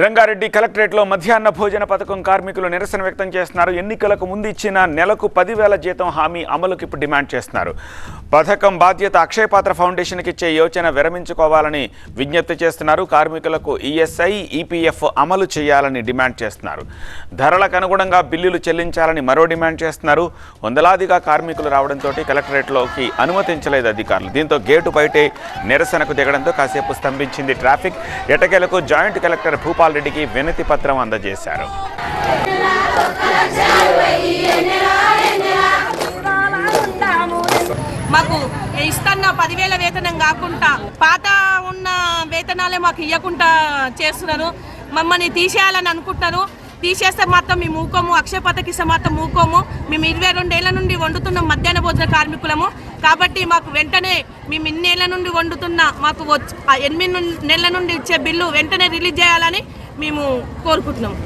రంగారెడ్డి కలెక్టరేట్లో మధ్యాహ్న భోజన పథకం కార్మికులు నిరసన వ్యక్తం చేస్తున్నారు. ఎన్నికలకు ముందు ఇచ్చిన నెలకు పదివేల జీతం హామీ అమలుకి ఇప్పుడు డిమాండ్ చేస్తున్నారు. పథకం బాధ్యత అక్షయపాత్ర ఫౌండేషన్కి ఇచ్చే యోచన విరమించుకోవాలని విజ్ఞప్తి చేస్తున్నారు. కార్మికులకు ఈఎస్ఐ ఈపీఎఫ్ అమలు చేయాలని డిమాండ్ చేస్తున్నారు. ధరలకు అనుగుణంగా బిల్లులు చెల్లించాలని మరో డిమాండ్ చేస్తున్నారు. వందలాదిగా కార్మికులు రావడంతో కలెక్టరేట్లోకి అనుమతించలేదు అధికారులు. దీంతో గేటు బయటే నిరసనకు దిగడంతో కాసేపు స్తంభించింది ట్రాఫిక్. ఎటకేలకు జాయింట్ కలెక్టర్ భూపాల్ రెడ్డికి వినతి పత్రం అందజేశారు. మాకు ఇస్తున్న పదివేల వేతనం కాకుండా పాత ఉన్న వేతనాలే మాకు ఇవ్వకుండా చేస్తున్నారు. మమ్మల్ని తీసేయాలని అనుకుంటున్నారు. తీసేస్తే మాత్రం మేము ఊకోము అక్షయ మాత్రం ఊకోము మేము ఇరవై రెండేళ్ళ నుండి వండుతున్న మధ్యాహ్న భోజన కార్మికులము. కాబట్టి మాకు వెంటనే మేము ఇన్నేళ్ళ నుండి వండుతున్న మాకు వచ్చి- ఎనిమిది నెలల నుండి ఇచ్చే బిల్లు వెంటనే రిలీజ్ చేయాలని మేము కోరుకుంటున్నాము